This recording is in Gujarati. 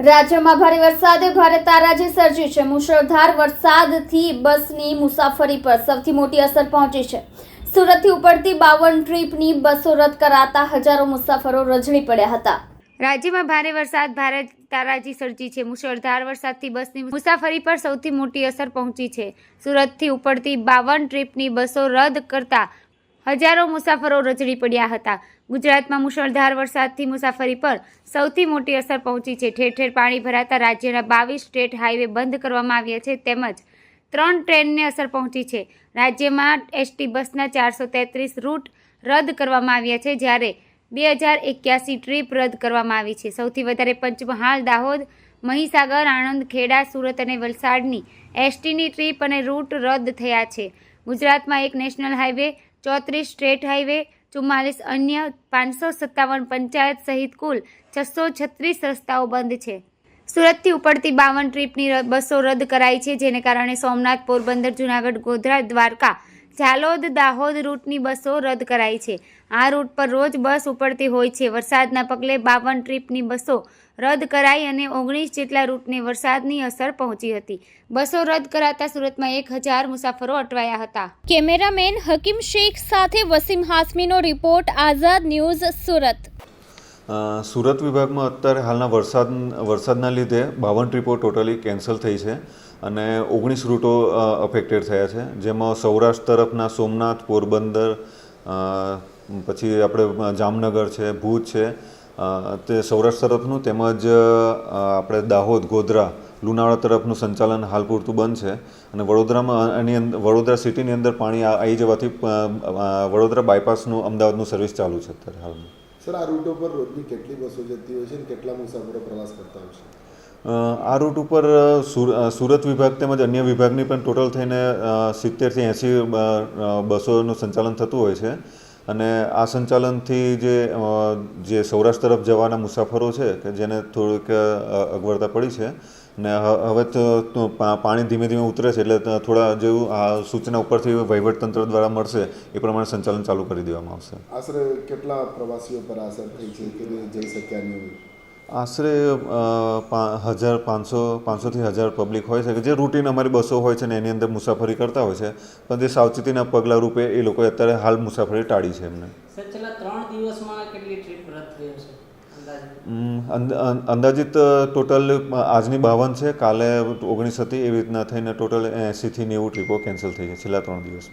રાજ્યમાં ભારે વરસાદે, ભારે તારાજી સર્જી છે. મુશળધાર વરસાદથી બસની મુસાફરી પર સૌથી મોટી અસર પહોંચી છે. સુરતથી ઉપડતી બાવન ટ્રીપની બસો રદ કરાતા હજારો મુસાફરો રજળી પડ્યા હતા. રાજ્યમાં ભારે વરસાદ, ભારે તારાજી સર્જી છે. મુશળધાર વરસાદથી બસની મુસાફરી પર સૌથી મોટી અસર પહોંચી છે. સુરતથી ઉપડતી બાવન ટ્રીપની બસો રદ કરતા હજારો મુસાફરો રજડી પડ્યા હતા. ગુજરાતમાં મુશળધાર વરસાદથી મુસાફરી પર સૌથી મોટી અસર પહોંચી છે. ઠેર ઠેર પાણી ભરાતા રાજ્યના બાવીસ સ્ટેટ હાઈવે બંધ કરવામાં આવ્યા છે તેમજ ત્રણ ટ્રેનને અસર પહોંચી છે. રાજ્યમાં એસટી બસના ચારસો તેત્રીસ રૂટ રદ કરવામાં આવ્યા છે, જ્યારે બે હજાર એક્યાસી ટ્રીપ રદ કરવામાં આવી છે. સૌથી વધારે પંચમહાલ, દાહોદ, મહીસાગર આણંદ ખેડા સુરત અને વલસાડની એસટીની ટ્રીપ અને રૂટ રદ થયા છે. ગુજરાતમાં એક નેશનલ હાઈવે, ચોત્રીસ સ્ટેટ હાઈવે ચુમ્માલીસ અન્ય પાંચસો સત્તાવન પંચાયત સહિત કુલ છસો છત્રીસ રસ્તાઓ બંધ છે. સુરતથી ઉપડતી બાવન ટ્રીપની બસો રદ કરાઈ છે, જેને કારણે સોમનાથ, પોરબંદર, જુનાગઢ, ગોધરા, દ્વારકા ઝાલોદ દાહોદ રૂટની બસો રદ કરાઈ છે. આ રૂટ પર રોજ બસ ઉપડતી હોય છે. વરસાદના પગલે બાવન ટ્રીપની બસો રદ કરાઈ અને ઓગણીસ જેટલા રૂટને વરસાદની અસર પહોંચી હતી. બસો રદ કરાતા સુરતમાં એક હજાર મુસાફરો અટવાયા હતા. કેમેરામેન હકીમ શેખ સાથે વસીમ હાસમીનો રિપોર્ટ, આઝાદ ન્યૂઝ સુરત. સુરત વિભાગમાં અત્યારે હાલના વરસાદ, વરસાદના લીધે બાવન ટ્રીપો ટોટલી કેન્સલ થઈ છે અને ઓગણીસ રૂટો અફેક્ટેડ થયા છે. જેમાં સૌરાષ્ટ્ર તરફના સોમનાથ, પોરબંદર પછી આપણે જામનગર છે, ભુજ છે તે સૌરાષ્ટ્ર તરફનું તેમજ આપણે દાહોદ, ગોધરા, લુણાવાડા તરફનું સંચાલન હાલ પૂરતું બંધ છે અને વડોદરામાં એની અંદર વડોદરા સિટીની અંદર પાણી આવી જવાથી વડોદરા બાયપાસનું અમદાવાદનું સર્વિસ ચાલુ છે અત્યારે હાલમાં. સર, આ રૂટ ઉપર રોજની કેટલી બસો જતી હોય છે અને કેટલા મુસાફરો પ્રવાસ કરતા હોય છે? આ રૂટ ઉપર સુરત વિભાગ તેમજ અન્ય વિભાગની પણ ટોટલ થઈને સિત્તેરથી એંસી બસોનું સંચાલન થતું હોય છે. અને આ સંચાલનથી જે જે સૌરાષ્ટ્ર તરફ જવાના મુસાફરો છે, કે જેને થોડીક અગવડતા પડી છે ને હવે તો પાણી ધીમે ધીમે ઉતરે છે એટલે થોડા જેવું આ સૂચના ઉપરથી વહીવટતંત્ર દ્વારા મળશે એ પ્રમાણે સંચાલન ચાલુ કરી દેવામાં આવશે. આશરે કેટલા પ્રવાસીઓ પર અસર થઈ છે કે જઈ શક્યા નહીં આશરે હજાર પાંચસો પાંચસોથી હજાર પબ્લિક હોય છે કે જે રૂટીન અમારી બસો હોય છે ને એની અંદર મુસાફરી કરતા હોય છે પણ તે સાવચેતીના પગલાં રૂપે એ લોકોએ અત્યારે હાલ મુસાફરી ટાળી છે એમને. છેલ્લા ત્રણ દિવસમાં કેટલી ટ્રીપ રદ થઈ અં- અંદાજિત? ટોટલ આજની બાવન છે. કાલે ઓગણીસ હતી. એવી રીતના થઈને ટોટલ એંસીથી નેવું ટ્રીપો કેન્સલ થઈ છે. છેલ્લા ત્રણ દિવસમાં.